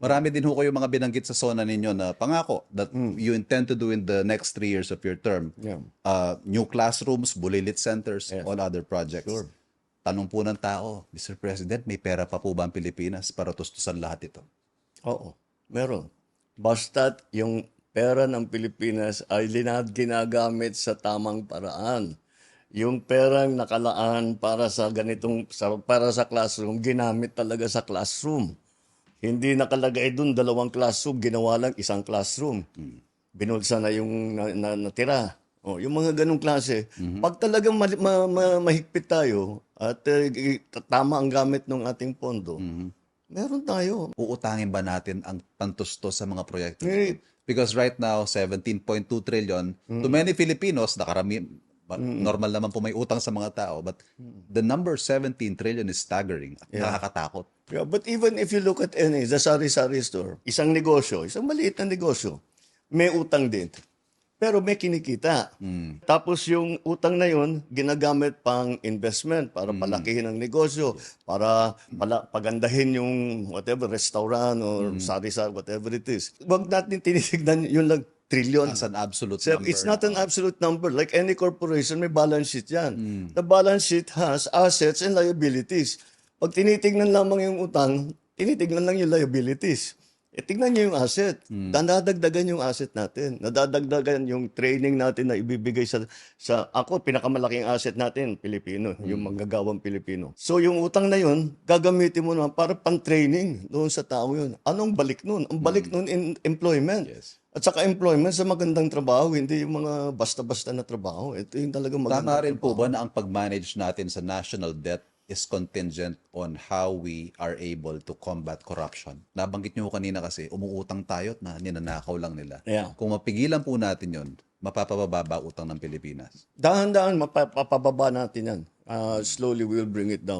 Marami din ho kayo mga binanggit sa SONA ninyo na pangako that you intend to do in the next three years of your term. Yeah. Uh, new classrooms, bulilit centers, Yes. all other projects. Sure. Tanong po ng tao, Mr. President, may pera pa po ba ang Pilipinas para tustusan lahat ito? Oo, meron. Basta't yung pera ng Pilipinas ay linad ginagamit sa tamang paraan. Yung perang nakalaan para sa ganitong sa, para sa classroom, ginamit talaga sa classroom. Hindi nakalagay doon dalawang classroom, ginawa lang isang classroom. Binulsa na yung na, na, natira. Oh, yung mga ganong klase. Pag talagang mali- ma, ma- mahigpit tayo at eh, i- tama ang gamit ng ating pondo, meron tayo. Uutangin ba natin ang pantusto sa mga proyekto? Eh, Because right now, 17.2 trillion, to many Filipinos, nakarami, ba- normal naman po may utang sa mga tao, but the number 17 trillion is staggering at nakakatakot. Yeah, but even if you look at any, the sari-sari store, isang negosyo, isang maliit na negosyo, may utang din. Pero may kinikita. Tapos yung utang na yun, ginagamit pang investment para palakihin ang negosyo, para pala, pagandahin yung whatever, restaurant or sari-sari, whatever it is. Huwag natin tinitignan yun lang, trillion. As an absolute Sir, number. it's not an absolute number. Like any corporation, may balance sheet yan. The balance sheet has assets and liabilities. Pag tinitingnan lamang yung utang, tinitingnan lang yung liabilities. E tingnan nyo yung asset. Nadadagdagan yung asset natin. Nadadagdagan yung training natin na ibibigay sa... sa ako, pinakamalaking asset natin, Pilipino. Yung manggagawang Pilipino. So yung utang na yun, gagamitin mo naman para pang-training doon sa tao yun. Anong balik nun? Ang balik nun in employment. Yes. At saka employment sa magandang trabaho, hindi yung mga basta-basta na trabaho. Ito yung talaga maganda. Tama rin po ba na ang pag-manage natin sa national debt is contingent on how we are able to combat corruption? Nabanggit niyo kanina kasi, umuutang tayo at na ninanakaw lang nila. Yeah. Kung mapigilan po natin yon, mapapababa utang ng Pilipinas. Dahan-dahan, mapapababa natin yan. Ah, slowly, we'll bring it down.